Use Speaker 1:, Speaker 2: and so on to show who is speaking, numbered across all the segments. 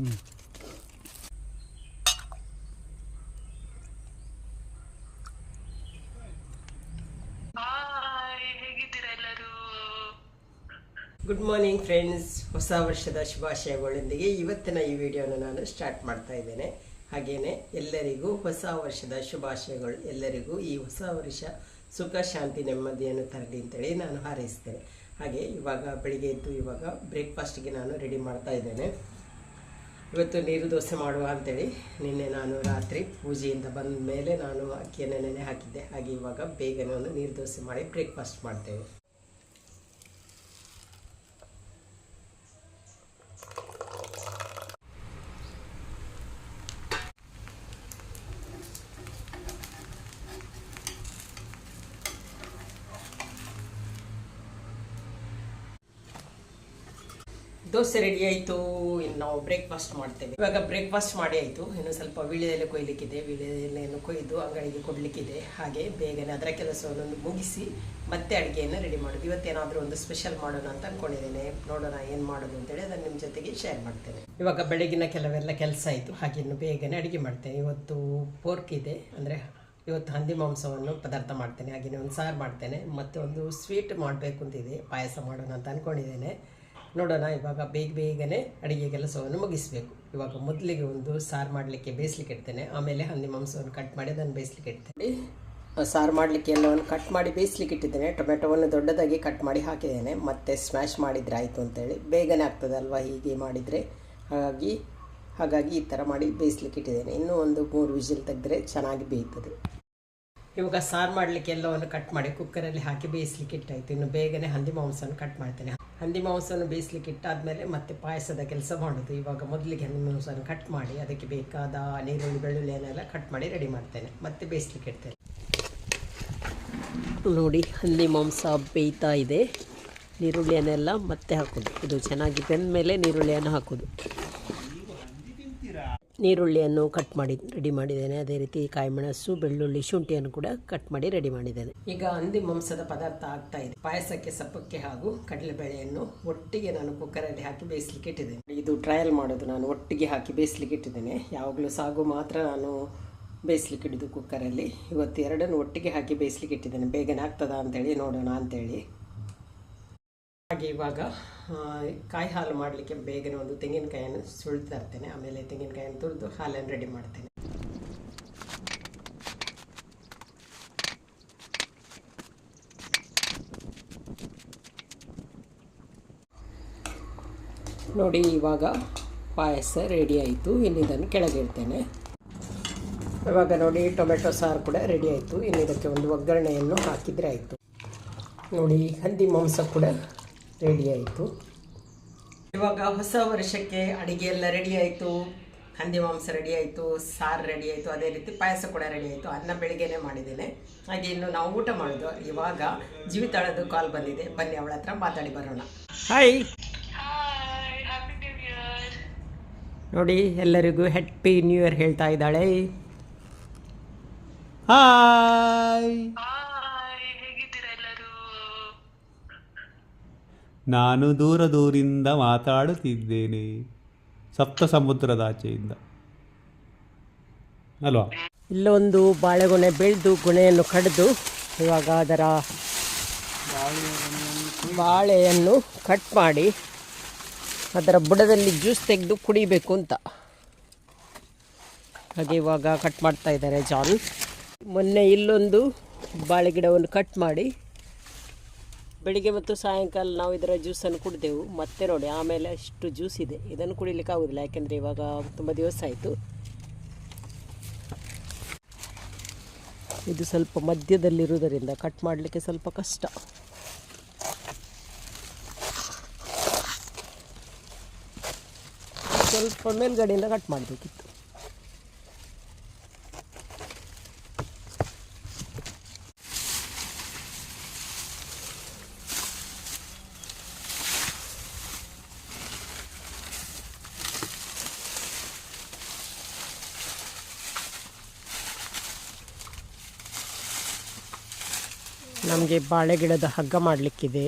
Speaker 1: Good morning friends ಹೊಸ ವರ್ಷದ ಶುಭಾಶಯಗಳೊಂದಿಗೆ ಇವತ್ತಿನ ಈ ವಿಡಿಯೋನ ನಾನು ಸ್ಟಾರ್ಟ್ ಮಾಡ್ತಾ ಇದ್ದೇನೆ. ಹಾಗೆಯೇ ಎಲ್ಲರಿಗೂ ಹೊಸ ವರ್ಷದ ಶುಭಾಶಯಗಳು. ಎಲ್ಲರಿಗೂ ಈ ಹೊಸ ವರ್ಷ ಸುಖ, ಶಾಂತಿ, ನೆಮ್ಮದಿಯನ್ನು ತರಲಿ ಅಂತೇಳಿ ನಾನು ಹಾರೈಸ್ತೇನೆ. ಹಾಗೆ ಇವಾಗ ಬೆಳಿಗ್ಗೆ ಎದ್ದು ಇವಾಗ ಬ್ರೇಕ್ಫಾಸ್ಟ್ಗೆ ನಾನು ರೆಡಿ ಮಾಡ್ತಾ ಇದ್ದೇನೆ. ಇವತ್ತು ನೀರು ದೋಸೆ ಮಾಡುವ ಅಂತೇಳಿ ನಿನ್ನೆ ನಾನು ರಾತ್ರಿ ಪೂಜೆಯಿಂದ ಬಂದ ಮೇಲೆ ನಾನು ಅಕ್ಕಿಯನ್ನು ನೆನೆ ಹಾಕಿದ್ದೆ. ಹಾಗೆ ಇವಾಗ ಬೇಗನೆ ಒಂದು ನೀರು ದೋಸೆ ಮಾಡಿ ಬ್ರೇಕ್ಫಾಸ್ಟ್ ಮಾಡ್ತೇವೆ. ದೋಸೆ ರೆಡಿ ಆಯಿತು, ಇನ್ನು ನಾವು ಬ್ರೇಕ್ಫಾಸ್ಟ್ ಮಾಡ್ತೇವೆ. ಇವಾಗ ಬ್ರೇಕ್ಫಾಸ್ಟ್ ಮಾಡಿ ಆಯಿತು. ಇನ್ನು ಸ್ವಲ್ಪ ವೀಳ್ಯದೆಲೆ ಕೊಯ್ಲಿಕ್ಕಿದೆ. ವೀಳ್ಯದೆಲೆಯನ್ನು ಕೊಯ್ದು ಅಂಗಡಿಗೆ ಕೊಡಲಿಕ್ಕಿದೆ. ಹಾಗೆ ಬೇಗನೆ ಅದರ ಕೆಲಸವನ್ನು ಮುಗಿಸಿ ಮತ್ತೆ ಅಡುಗೆಯನ್ನು ರೆಡಿ ಮಾಡೋದು. ಇವತ್ತೇನಾದರೂ ಒಂದು ಸ್ಪೆಷಲ್ ಮಾಡೋಣ ಅಂತ ಅಂದ್ಕೊಂಡಿದ್ದೇನೆ ನೋಡೋಣ ಏನು ಮಾಡೋದು ಅಂತೇಳಿ ಅದನ್ನು ನಿಮ್ಮ ಜೊತೆಗೆ ಶೇರ್ ಮಾಡ್ತೇನೆ. ಇವಾಗ ಬೆಳಗಿನ ಕೆಲವೆಲ್ಲ ಕೆಲಸ ಆಯಿತು. ಹಾಗೆ ಇನ್ನು ಬೇಗನೆ ಅಡುಗೆ ಮಾಡ್ತೇನೆ. ಇವತ್ತು ಪೋರ್ಕ್ ಇದೆ. ಅಂದರೆ ಇವತ್ತು ಹಂದಿ ಮಾಂಸವನ್ನು ಪದಾರ್ಥ ಮಾಡ್ತೇನೆ. ಹಾಗೆಯೇ ಒಂದು ಸಾರು ಮಾಡ್ತೇನೆ. ಮತ್ತು ಒಂದು ಸ್ವೀಟ್ ಮಾಡಬೇಕು ಅಂತಿದೆ ಪಾಯಸ ಮಾಡೋಣ ಅಂತ ಅಂದ್ಕೊಂಡಿದ್ದೇನೆ ನೋಡೋಣ, ಇವಾಗ ಬೇಗ ಬೇಗನೆ ಅಡುಗೆ ಕೆಲಸವನ್ನು ಮುಗಿಸಬೇಕು. ಇವಾಗ ಮೊದಲಿಗೆ ಒಂದು ಸಾರು ಮಾಡಲಿಕ್ಕೆ ಬೇಯಿಸ್ಲಿಕ್ಕೆ ಇಡ್ತೇನೆ. ಆಮೇಲೆ ಹಂದಿ ಮಾಂಸವನ್ನು ಕಟ್ ಮಾಡಿ ಅದನ್ನು ಬೇಯಿಸ್ಲಿಕ್ಕೆ ಇಡ್ತೇನೆ. ಸಾರು ಮಾಡಲಿಕ್ಕೆ ಎಲ್ಲವನ್ನು ಕಟ್ ಮಾಡಿ ಬೇಯಿಸ್ಲಿಕ್ಕೆ ಇಟ್ಟಿದ್ದೇನೆ. ಟೊಮೆಟೊವನ್ನು ದೊಡ್ಡದಾಗಿ ಕಟ್ ಮಾಡಿ ಹಾಕಿದ್ದೇನೆ. ಮತ್ತೆ ಸ್ಮ್ಯಾಶ್ ಮಾಡಿದರೆ ಆಯಿತು ಅಂತೇಳಿ. ಬೇಗನೆ ಆಗ್ತದಲ್ವ ಹೀಗೆ ಮಾಡಿದರೆ? ಹಾಗಾಗಿ ಹಾಗಾಗಿ ಈ ಥರ ಮಾಡಿ ಬೇಯಿಸ್ಲಿಕ್ಕೆ ಇಟ್ಟಿದ್ದೇನೆ. ಇನ್ನೂ ಒಂದು ಮೂರು ವಿಜಿಲ್ ತೆಗೆದ್ರೆ ಚೆನ್ನಾಗಿ ಬೇಯ್ತದೆ. ಇವಾಗ ಸಾರು ಮಾಡಲಿಕ್ಕೆ ಎಲ್ಲವನ್ನು ಕಟ್ ಮಾಡಿ ಕುಕ್ಕರಲ್ಲಿ ಹಾಕಿ ಬೇಯಿಸ್ಲಿಕ್ಕೆ ಇಟ್ಟಾಯಿತು. ಇನ್ನು ಬೇಗನೆ ಹಂದಿ ಮಾಂಸವನ್ನು ಕಟ್ ಮಾಡ್ತೇನೆ. ಹಂದಿ ಮಾಂಸವನ್ನು ಬೇಯಿಸ್ಲಿಕ್ಕೆ ಇಟ್ಟಾದಮೇಲೆ ಮತ್ತೆ ಪಾಯಸದ ಕೆಲಸ ಮಾಡೋದು. ಇವಾಗ ಮೊದಲಿಗೆ ಹಂದಿ ಮಾಂಸವನ್ನು ಕಟ್ ಮಾಡಿ ಅದಕ್ಕೆ ಬೇಕಾದ ನೀರುಳ್ಳಿ ಬೆಳ್ಳುಳ್ಳಿಯನ್ನೆಲ್ಲ ಕಟ್ ಮಾಡಿ ರೆಡಿ ಮಾಡ್ತೇನೆ. ಮತ್ತೆ ಬೇಯಿಸ್ಲಿಕ್ಕೆ ಇಡ್ತೇನೆ. ನೋಡಿ, ಹಂದಿ ಮಾಂಸ ಬೇಯ್ತಾ ಇದೆ. ನೀರುಳ್ಳಿಯನ್ನೆಲ್ಲ ಮತ್ತೆ ಹಾಕೋದು. ಇದು ಚೆನ್ನಾಗಿ ಬೆಂದ ಮೇಲೆ ನೀರುಳ್ಳಿಯನ್ನು ಹಾಕೋದು. ನೀರುಳ್ಳಿಯನ್ನು ಕಟ್ ಮಾಡಿ ರೆಡಿ ಮಾಡಿದ್ದೇನೆ. ಅದೇ ರೀತಿ ಕಾಯಿಮೆಣಸು, ಬೆಳ್ಳುಳ್ಳಿ, ಶುಂಠಿಯನ್ನು ಕೂಡ ಕಟ್ ಮಾಡಿ ರೆಡಿ ಮಾಡಿದ್ದೇನೆ. ಈಗ ಹಂದಿ ಮಾಂಸದ ಪದಾರ್ಥ ಆಗ್ತಾ ಇದೆ. ಪಾಯಸಕ್ಕೆ ಸಪ್ಪಕ್ಕೆ ಹಾಗೂ ಕಡಲೆಬೇಳೆಯನ್ನು ಒಟ್ಟಿಗೆ ನಾನು ಕುಕ್ಕರಲ್ಲಿ ಹಾಕಿ ಬೇಯಿಸ್ಲಿಕ್ಕೆ ಇಟ್ಟಿದ್ದೇನೆ. ಇದು ಟ್ರಯಲ್ ಮಾಡೋದು. ನಾನು ಒಟ್ಟಿಗೆ ಹಾಕಿ ಬೇಯಿಸ್ಲಿಕ್ಕೆ ಇಟ್ಟಿದ್ದೇನೆ. ಯಾವಾಗಲೂ ಸಾಗು ಮಾತ್ರ ನಾನು ಬೇಯಿಸ್ಲಿಕ್ಕೆ ಇಟ್ಟಿದ್ದು ಕುಕ್ಕರಲ್ಲಿ ಇವತ್ತು ಎರಡನ್ನು ಒಟ್ಟಿಗೆ ಹಾಕಿ ಬೇಯಿಸ್ಲಿಕ್ಕೆ ಇಟ್ಟಿದ್ದೇನೆ. ಬೇಗನೆ ಆಗ್ತದಾ ಅಂತೇಳಿ ನೋಡೋಣ ಅಂತೇಳಿ. ಹಾಗೆ ಇವಾಗ ಕಾಯಿ ಹಾಲು ಮಾಡಲಿಕ್ಕೆ ಬೇಗನೆ ಒಂದು ತೆಂಗಿನಕಾಯಿಯನ್ನು ಸುಳ್ತಾ ಇರ್ತೇನೆ. ಆಮೇಲೆ ತೆಂಗಿನಕಾಯನ್ನು ತುರಿದು ಹಾಲನ್ನು ರೆಡಿ ಮಾಡ್ತೇನೆ. ನೋಡಿ, ಇವಾಗ ಪಾಯಸ ರೆಡಿ ಆಯಿತು. ಇನ್ನಿದನ್ನು ಕೆಳಗೆ ಇಡ್ತೇನೆ. ಇವಾಗ ನೋಡಿ, ಟೊಮೆಟೊ ಸಾರು ಕೂಡ ರೆಡಿ ಆಯಿತು. ಇನ್ನಿದಕ್ಕೆ ಒಂದು ಒಗ್ಗರಣೆಯನ್ನು ಹಾಕಿದರೆ ಆಯಿತು. ನೋಡಿ, ಹಂದಿ ಮಾಂಸ ಕೂಡ ರೆಡಿ ಆಯಿತು. ಇವಾಗ ಹೊಸ ವರ್ಷಕ್ಕೆ ಅಡುಗೆ ಎಲ್ಲ ರೆಡಿ ಆಯಿತು. ಹಂದಿ ಮಾಂಸ ರೆಡಿ ಆಯಿತು ಸಾರು ರೆಡಿ ಆಯಿತು ಅದೇ ರೀತಿ ಪಾಯಸ ಕೂಡ ರೆಡಿ ಆಯಿತು. ಅನ್ನ ಬೆಳಿಗ್ಗೆನೆ ಮಾಡಿದ್ದೇನೆ. ಹಾಗೆ ಇನ್ನು ನಾವು ಊಟ ಮಾಡೋದು. ಇವಾಗ ಜೀವಿತಾಳದ್ದು ಕಾಲ್ ಬಂದಿದೆ. ಬನ್ನಿ ಅವಳ ಹತ್ರ ಮಾತಾಡಿ ಬರೋಣ. Hi
Speaker 2: hi happy new year
Speaker 1: ನೋಡಿ ಎಲ್ಲರಿಗೂ ಹ್ಯಾಪಿ ನ್ಯೂ ಇಯರ್ ಹೇಳ್ತಾ ಇದ್ದಾಳೆ. ಹಾಯ್
Speaker 3: ನಾನು ದೂರ ದೂರಿಂದ ಮಾತಾಡುತ್ತಿದ್ದೇನೆ. ಸಪ್ತ ಸಮುದ್ರದಾಚೆಯಿಂದ ಅಲ್ವಾ?
Speaker 1: ಇಲ್ಲೊಂದು ಬಾಳೆಗೊನೆ ಬೆಳೆದು ಗೊನೆಯನ್ನು ಕಡಿದು, ಇವಾಗ ಅದರ ಬಾಳೆಯನ್ನು ಕಟ್ ಮಾಡಿ, ಅದರ ಬುಡದಲ್ಲಿ ಜ್ಯೂಸ್ ತೆಗೆದು ಕುಡಿಬೇಕು ಅಂತ. ಹಾಗೆ ಇವಾಗ ಕಟ್ ಮಾಡ್ತಾ ಇದ್ದಾರೆ ಜಾನ್. ಮೊನ್ನೆ ಇಲ್ಲೊಂದು ಬಾಳೆ ಗಿಡವನ್ನು ಕಟ್ ಮಾಡಿ ಬೆಳಿಗ್ಗೆ ಮತ್ತು ಸಾಯಂಕಾಲ ನಾವು ಇದರ ಜ್ಯೂಸನ್ನು ಕುಡಿದೆವು. ಮತ್ತೆ ನೋಡಿ, ಆಮೇಲೆ ಅಷ್ಟು ಜ್ಯೂಸ್ ಇದೆ. ಇದನ್ನು ಕುಡಿಲಿಕ್ಕೆ ಆಗೋದಿಲ್ಲ. ಯಾಕೆಂದರೆ ಇವಾಗ ತುಂಬ ದಿವಸ ಆಯಿತು. ಇದು ಸ್ವಲ್ಪ ಮಧ್ಯದಲ್ಲಿರುವುದರಿಂದ ಕಟ್ ಮಾಡಲಿಕ್ಕೆ ಸ್ವಲ್ಪ ಕಷ್ಟ. ಸ್ವಲ್ಪ ಮೇಲ್ಗಡೆಯಿಂದ ಕಟ್ ಮಾಡಬೇಕಿತ್ತು. ನಮಗೆ ಬಾಳೆ ಗಿಡದ ಹಗ್ಗ ಮಾಡಲಿಕ್ಕಿದೆ.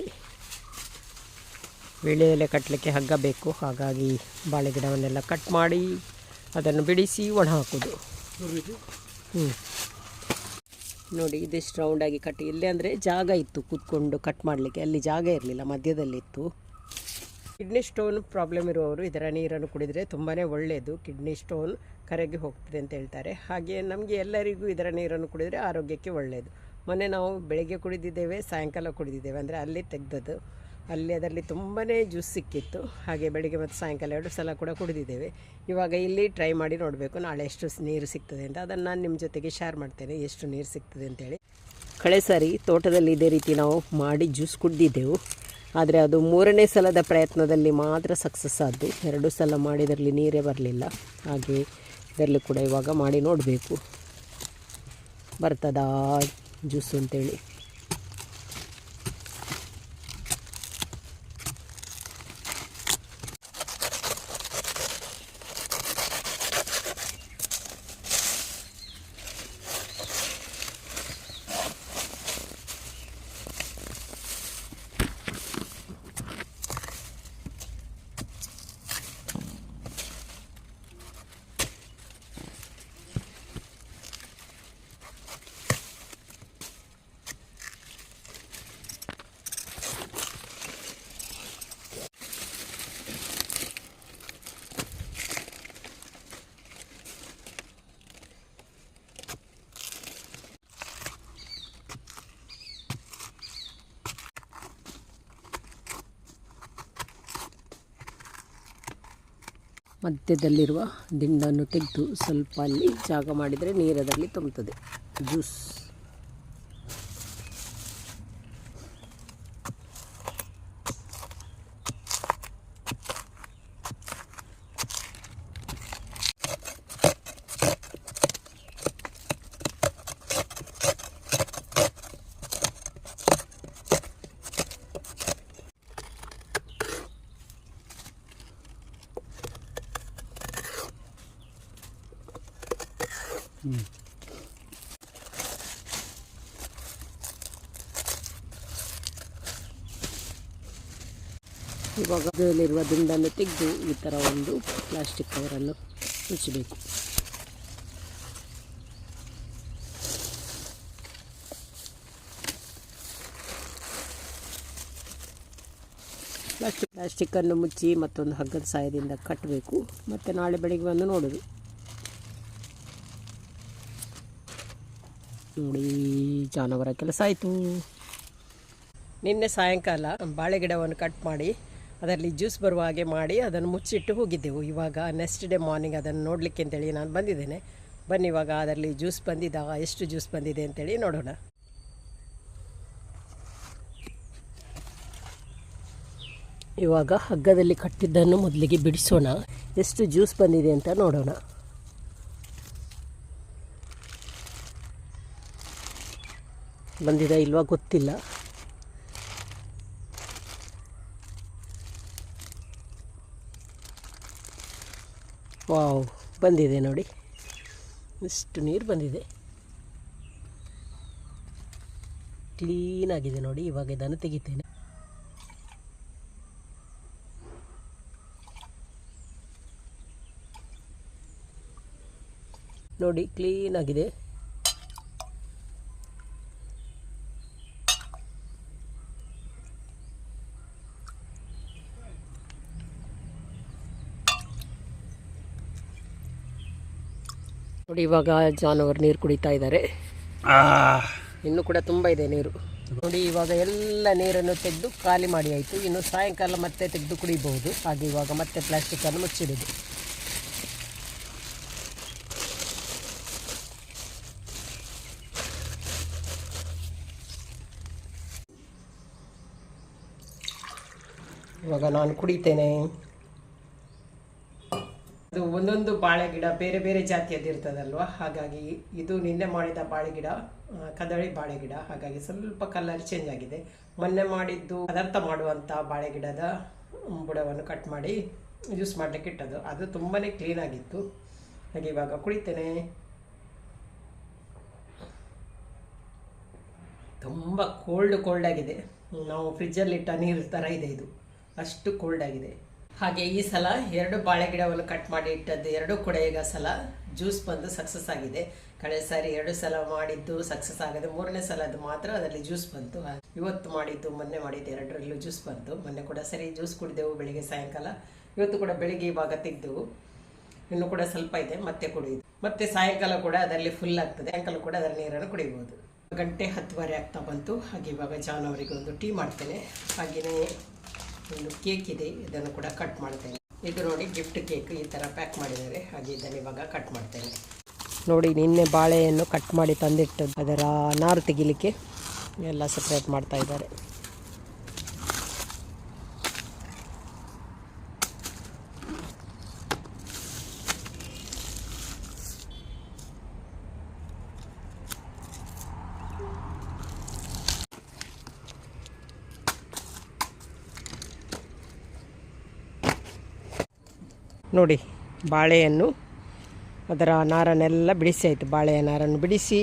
Speaker 1: ಎಲೆ ಕಟ್ಟಲಿಕ್ಕೆ ಹಗ್ಗ ಬೇಕು. ಹಾಗಾಗಿ ಬಾಳೆ ಗಿಡವನ್ನೆಲ್ಲ ಕಟ್ ಮಾಡಿ ಅದನ್ನು ಬಿಡಿಸಿ ಒಣ ಹಾಕೋದು. ಹ್ಞೂ ನೋಡಿ, ಇದಿಷ್ಟು ರೌಂಡಾಗಿ ಕಟ್ಟಿ ಇಲ್ಲೇ ಅಂದರೆ ಜಾಗ ಇತ್ತು ಕೂತ್ಕೊಂಡು ಕಟ್ ಮಾಡಲಿಕ್ಕೆ. ಅಲ್ಲಿ ಜಾಗ ಇರಲಿಲ್ಲ ಮಧ್ಯದಲ್ಲಿತ್ತು ಕಿಡ್ನಿ ಸ್ಟೋನ್ ಪ್ರಾಬ್ಲಮ್ ಇರುವವರು ಇದರ ನೀರನ್ನು ಕುಡಿದರೆ ತುಂಬಾ ಒಳ್ಳೆಯದು ಕಿಡ್ನಿ ಸ್ಟೋನ್ ಕರಗಿ ಹೋಗ್ತದೆ ಅಂತ ಹೇಳ್ತಾರೆ. ಹಾಗೆ ನಮಗೆ ಎಲ್ಲರಿಗೂ ಇದರ ನೀರನ್ನು ಕುಡಿದರೆ ಆರೋಗ್ಯಕ್ಕೆ ಒಳ್ಳೆಯದು ಮೊನ್ನೆ ನಾವು ಬೆಳಗ್ಗೆ ಕುಡಿದಿದ್ದೇವೆ, ಸಾಯಂಕಾಲ ಕುಡಿದಿದ್ದೇವೆ. ಅಂದರೆ ಅಲ್ಲಿ ತೆಗ್ದದ್ದು. ಅಲ್ಲಿ ಅದರಲ್ಲಿ ತುಂಬಾ ಜ್ಯೂಸ್ ಸಿಕ್ಕಿತ್ತು. ಹಾಗೆ ಬೆಳಿಗ್ಗೆ ಮತ್ತು ಸಾಯಂಕಾಲ ಎರಡು ಸಲ ಕೂಡ ಕುಡಿದಿದ್ದೇವೆ. ಇವಾಗ ಇಲ್ಲಿ ಟ್ರೈ ಮಾಡಿ ನೋಡಬೇಕು. ನಾಳೆ ಎಷ್ಟು ನೀರು ಸಿಗ್ತದೆ ಅಂತ. ಅದನ್ನು ನಾನು ನಿಮ್ಮ ಜೊತೆಗೆ ಶೇರ್ ಮಾಡ್ತೇನೆ. ಎಷ್ಟು ನೀರು ಸಿಗ್ತದೆ ಅಂತೇಳಿ. ಕಳೆ ಸಾರಿ ತೋಟದಲ್ಲಿ ಇದೇ ರೀತಿ ನಾವು ಮಾಡಿ ಜ್ಯೂಸ್ ಕುಡಿದಿದ್ದೆವು. ಆದರೆ ಅದು ಮೂರನೇ ಸಲದ ಪ್ರಯತ್ನದಲ್ಲಿ ಮಾತ್ರ ಸಕ್ಸಸ್ ಆದ್ದು. ಎರಡು ಸಲ ಮಾಡಿದರಲ್ಲಿ ನೀರೇ ಬರಲಿಲ್ಲ. ಹಾಗೆ ಇದರಲ್ಲಿ ಕೂಡ ಇವಾಗ ಮಾಡಿ ನೋಡಬೇಕು. ಬರ್ತದಾ? ಜ್ಯೂಸು ಅಂತೇಳಿ. ಮಧ್ಯದಲ್ಲಿರುವ ದಿಂಡನ್ನು ತೆಗೆದು ಸ್ವಲ್ಪ ಅಲ್ಲಿ ಜಾಗ ಮಾಡಿದರೆ ನೀರದಲ್ಲಿ ತುಂಬುತ್ತದೆ ಜ್ಯೂಸ್. ಇವಾಗ ಅದರಲ್ಲಿರುವ ದುಂಡನ್ನು ತೆಗೆದು ಈ ಥರ ಒಂದು ಪ್ಲಾಸ್ಟಿಕ್ ಕವರನ್ನು ಮುಚ್ಚಬೇಕು. ಪ್ಲಾಸ್ಟಿಕ್ ಪ್ಲಾಸ್ಟಿಕ್ಕನ್ನು ಮುಚ್ಚಿ ಮತ್ತೊಂದು ಹಗ್ಗದ ಸಹಾಯದಿಂದ ಕಟ್ಟಬೇಕು. ಮತ್ತು ನಾಳೆ ಬೆಳಿಗ್ಗೆ ಬಂದು ನೋಡೋದು. ನೋಡಿ, ಜಾನುವಾರ ಕೆಲಸ ಆಯಿತು. ನಿನ್ನೆ ಸಾಯಂಕಾಲ ಬಾಳೆ ಗಿಡವನ್ನು ಕಟ್ ಮಾಡಿ ಅದರಲ್ಲಿ ಜ್ಯೂಸ್ ಬರುವ ಹಾಗೆ ಮಾಡಿ ಅದನ್ನು ಮುಚ್ಚಿಟ್ಟು ಹೋಗಿದ್ದೆವು. ಇವಾಗ ನೆಕ್ಸ್ಟ್ ಡೇ ಮಾರ್ನಿಂಗ್ ಅದನ್ನು ನೋಡಲಿಕ್ಕೆ ಅಂತೇಳಿ ನಾನು ಬಂದಿದ್ದೇನೆ. ಬನ್ನಿ, ಇವಾಗ ಅದರಲ್ಲಿ ಜ್ಯೂಸ್ ಬಂದಿದ್ದ ಎಷ್ಟು ಜ್ಯೂಸ್ ಬಂದಿದೆ ಅಂತೇಳಿ ನೋಡೋಣ. ಇವಾಗ ಹಗ್ಗದಲ್ಲಿ ಕಟ್ಟಿದ್ದನ್ನು ಮೊದಲಿಗೆ ಬಿಡಿಸೋಣ. ಎಷ್ಟು ಜ್ಯೂಸ್ ಬಂದಿದೆ ಅಂತ ನೋಡೋಣ. ಬಂದಿದೆ ಇಲ್ವಾ ಗೊತ್ತಿಲ್ಲ. ವಾವ್ ಬಂದಿದೆ ನೋಡಿ. ಇಷ್ಟು ನೀರು ಬಂದಿದೆ. ಕ್ಲೀನಾಗಿದೆ ನೋಡಿ ಇವಾಗ ಇದನ್ನು ತೆಗಿತೇನೆ. ನೋಡಿ ಕ್ಲೀನಾಗಿದೆ ನೋಡಿ ಇವಾಗ ಜಾನುವಾರು ನೀರು ಕುಡಿತಾ ಇದ್ದಾರೆ. ಇನ್ನು ಕೂಡ ತುಂಬ ಇದೆ ನೀರು. ನೋಡಿ ಇವಾಗ ಎಲ್ಲ ನೀರನ್ನು ತೆಗೆದು ಖಾಲಿ ಮಾಡಿ ಆಯಿತು. ಇನ್ನು ಸಾಯಂಕಾಲ ಮತ್ತೆ ತೆಗೆದು ಕುಡಿಬಹುದು. ಹಾಗೆ ಇವಾಗ ಮತ್ತೆ ಪ್ಲಾಸ್ಟಿಕ್ಕನ್ನು ಮುಚ್ಚಿಡುದು ಇವಾಗ ನಾನು ಕುಡಿತೇನೆ. ಅದು ಒಂದೊಂದು ಬಾಳೆ ಗಿಡ ಬೇರೆ ಬೇರೆ ಜಾತಿಯದ್ದು ಇರ್ತದಲ್ವಾ? ಹಾಗಾಗಿ ಇದು ನಿನ್ನೆ ಮಾಡಿದ ಬಾಳೆ ಗಿಡ ಕದಳಿ ಬಾಳೆ ಗಿಡ. ಹಾಗಾಗಿ ಸ್ವಲ್ಪ ಕಲರ್ ಚೇಂಜ್ ಆಗಿದೆ. ಮೊನ್ನೆ ಮಾಡಿದ್ದು ಪದಾರ್ಥ ಮಾಡುವಂಥ ಬಾಳೆ ಗಿಡದ ಬುಡವನ್ನು ಕಟ್ ಮಾಡಿ ಯೂಸ್ ಮಾಡಲಿಕ್ಕೆ ಇಟ್ಟದ್ದು. ಅದು ತುಂಬಾ ಕ್ಲೀನ್ ಆಗಿತ್ತು. ಹಾಗೆ ಇವಾಗ ಕುಡಿತೇನೆ. ತುಂಬ ಕೋಲ್ಡ್ ಕೋಲ್ಡ್ ಆಗಿದೆ. ನಾವು ಫ್ರಿಜ್ಜಲ್ಲಿ ಇಟ್ಟ ನೀರು ಥರ ಇದೆ ಇದು. ಅಷ್ಟು ಕೋಲ್ಡ್ ಆಗಿದೆ. ಹಾಗೆ ಈ ಸಲ ಎರಡು ಬಾಳೆ ಗಿಡವನ್ನು ಕಟ್ ಮಾಡಿ ಇಟ್ಟದ್ದು, ಎರಡು ಕೂಡ ಈಗ ಸಲ ಜ್ಯೂಸ್ ಬಂದು ಸಕ್ಸಸ್ ಆಗಿದೆ. ಕಳೆದ ಸಾರಿ ಎರಡು ಸಲ ಮಾಡಿದ್ದು ಸಕ್ಸಸ್ ಆಗಿದೆ. ಮೂರನೇ ಸಲ ಅದು ಮಾತ್ರ ಅದರಲ್ಲಿ ಜ್ಯೂಸ್ ಬಂತು. ಇವತ್ತು ಮಾಡಿದ್ದು, ಮೊನ್ನೆ ಮಾಡಿದ್ದು ಎರಡರಲ್ಲೂ ಜ್ಯೂಸ್ ಬಂತು. ಮೊನ್ನೆ ಕೂಡ ಸರಿ ಜ್ಯೂಸ್ ಕುಡಿದೆವು ಬೆಳಿಗ್ಗೆ ಸಾಯಂಕಾಲ. ಇವತ್ತು ಕೂಡ ಬೆಳಿಗ್ಗೆ ಇವಾಗ ತೆಗೆದೆವು ಇನ್ನು ಕೂಡ ಸ್ವಲ್ಪ ಇದೆ, ಮತ್ತೆ ಕುಡಿಯುದು. ಮತ್ತೆ ಸಾಯಂಕಾಲ ಕೂಡ ಅದರಲ್ಲಿ ಫುಲ್ ಆಗ್ತದೆ. ಸಾಯಂಕಾಲ ಕೂಡ ಅದರ ನೀರನ್ನು ಕುಡಿಬಹುದು ಗಂಟೆ ಹತ್ತುವರೆ ಆಗ್ತಾ ಬಂತು. ಹಾಗೆ ಇವಾಗ ಜಾನ್ ಅವರಿಗೆ ಒಂದು ಟೀ ಮಾಡ್ತೇನೆ. ಹಾಗೆಯೇ ಒಂದು ಕೇಕ್ ಇದೆ, ಇದನ್ನು ಕೂಡ ಕಟ್ ಮಾಡ್ತೇನೆ. ಇದು ನೋಡಿ ಗಿಫ್ಟ್ ಕೇಕ್, ಈ ಥರ ಪ್ಯಾಕ್ ಮಾಡಿದ್ದಾರೆ. ಹಾಗೆ ಇದನ್ನು ಇವಾಗ ಕಟ್ ಮಾಡ್ತೇನೆ. ನೋಡಿ, ನಿನ್ನೆ ಬಾಳೆಯನ್ನು ಕಟ್ ಮಾಡಿ ತಂದಿಟ್ಟು ಅದರ ನಾರು ತೆಗಿಲಿಕ್ಕೆ ಎಲ್ಲ ಸಪ್ರೇಟ್ ಮಾಡ್ತಾ ಇದ್ದಾರೆ. ನೋಡಿ ಬಾಳೆಯನ್ನು ಅದರ ನಾರನ್ನೆಲ್ಲ ಬಿಡಿಸಿ ಆಯಿತು. ಬಾಳೆಯ ನಾರನ್ನು ಬಿಡಿಸಿ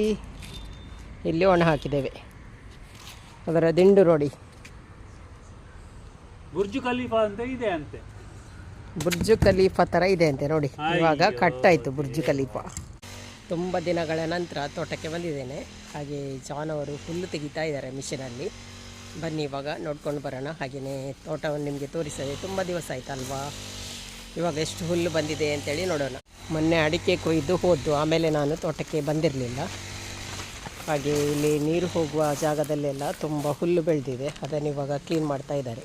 Speaker 1: ಇಲ್ಲಿ ಒಣ ಹಾಕಿದ್ದೇವೆ. ಅದರ ದಿಂಡು ನೋಡಿ.
Speaker 3: ಬುರ್ಜು ಖಲೀಫಾ ಅಂತ ಇದೆ ಅಂತೆ.
Speaker 1: ಬುರ್ಜು ಖಲೀಫಾ ಥರ ಇದೆ ಅಂತೆ ನೋಡಿ. ಇವಾಗ ಕಟ್ಟಾಯಿತು ಬುರ್ಜು ಖಲೀಫಾ. ತುಂಬ ದಿನಗಳ ನಂತರ ತೋಟಕ್ಕೆ ಬಂದಿದ್ದೇನೆ. ಹಾಗೆ ಜಾನ್ ಅವರು ಹುಲ್ಲು ತೆಗಿತಾ ಇದ್ದಾರೆ ಮಿಷಿನಲ್ಲಿ ಬನ್ನಿ ಇವಾಗ ನೋಡ್ಕೊಂಡು ಬರೋಣ. ಹಾಗೆಯೇ ತೋಟವನ್ನು ನಿಮಗೆ ತೋರಿಸದೆ ತುಂಬ ದಿವಸ ಆಯ್ತಲ್ವಾ? ಇವಾಗ ಎಷ್ಟು ಹುಲ್ಲು ಬಂದಿದೆ ಅಂತೇಳಿ ನೋಡೋಣ. ಮೊನ್ನೆ ಅಡಿಕೆ ಕೊಯ್ದು ಹೋದ್ದು, ಆಮೇಲೆ ನಾನು ತೋಟಕ್ಕೆ ಬಂದಿರಲಿಲ್ಲ. ಹಾಗೆ ಇಲ್ಲಿ ನೀರು ಹೋಗುವ ಜಾಗದಲ್ಲೆಲ್ಲ ತುಂಬ ಹುಲ್ಲು ಬೆಳೆದಿದೆ. ಅದನ್ನು ಇವಾಗ ಕ್ಲೀನ್ ಮಾಡ್ತಾ ಇದ್ದಾರೆ.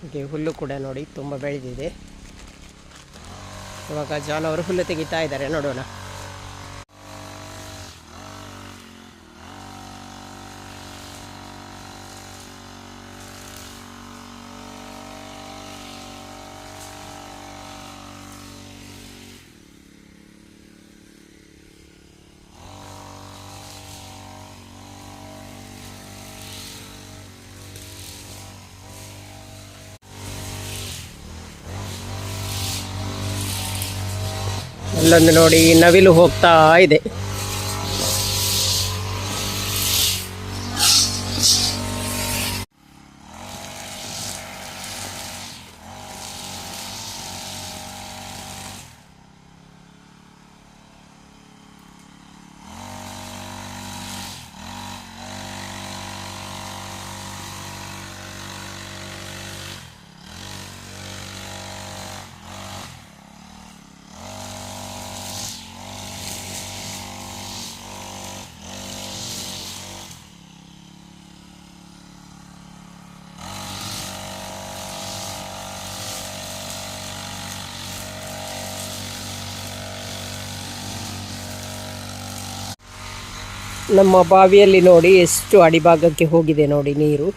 Speaker 1: ಹಾಗೆ ಹುಲ್ಲು ಕೂಡ ನೋಡಿ ತುಂಬ ಬೆಳೆದಿದೆ. ಇವಾಗ ಜಾನವರು ಹುಲ್ಲು ತೆಗಿತಾ ಇದ್ದಾರೆ, ನೋಡೋಣ. ಅಲ್ಲೊಂದು ನೋಡಿ ನವಿಲು ಹೋಗ್ತಾ ಇದೆ. ನಮ್ಮ ಬಾವಿಯಲ್ಲಿ ನೋಡಿ ಎಷ್ಟು ಅಡಿಭಾಗಕ್ಕೆ ಹೋಗಿದೆ ನೋಡಿ ನೀರು.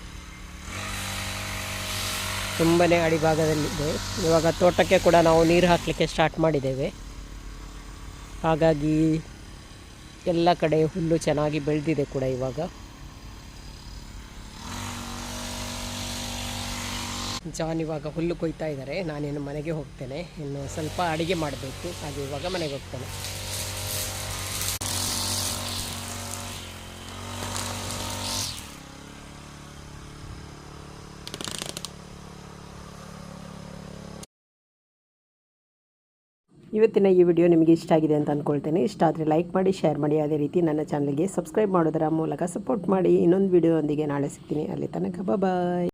Speaker 1: ತುಂಬನೇ ಅಡಿಭಾಗದಲ್ಲಿದೆ. ಇವಾಗ ತೋಟಕ್ಕೆ ಕೂಡ ನಾವು ನೀರು ಹಾಕಲಿಕ್ಕೆ ಸ್ಟಾರ್ಟ್ ಮಾಡಿದ್ದೇವೆ. ಹಾಗಾಗಿ ಎಲ್ಲ ಕಡೆ ಹುಲ್ಲು ಚೆನ್ನಾಗಿ ಬೆಳೆದಿದೆ ಕೂಡ ಇವಾಗ. ಜಾನ್ ಇವಾಗ ಹುಲ್ಲು ಕೊಯ್ತಾ ಇದ್ದಾರೆ. ನಾನೇನು ಮನೆಗೆ ಹೋಗ್ತೇನೆ. ಇನ್ನು ಸ್ವಲ್ಪ ಅಡಿಗೆ ಮಾಡಬೇಕು. ಹಾಗೆ ಇವಾಗ ಮನೆಗೆ ಹೋಗ್ತೇನೆ. ಇವತ್ತಿನ ಈ ವಿಡಿಯೋ ನಿಮಗೆ ಇಷ್ಟ ಆಗಿದೆ ಅಂತ ಅಂದ್ಕೊಳ್ತೇನೆ ಇಷ್ಟ ಆದರೆ ಲೈಕ್ ಮಾಡಿ ಶೇರ್ ಮಾಡಿ. ಅದೇ ರೀತಿ ನನ್ನ ಚಾನಲ್ಗೆ ಸಬ್ಸ್ಕ್ರೈಬ್ ಮಾಡೋದರ ಮೂಲಕ ಸಪೋರ್ಟ್ ಮಾಡಿ. ಇನ್ನೊಂದು ವಿಡಿಯೋ ಒಂದಿಗೆ ನಾಳೆ ಸಿಗ್ತೀನಿ. ಅಲ್ಲಿ ತನಕ ಬಾಯ್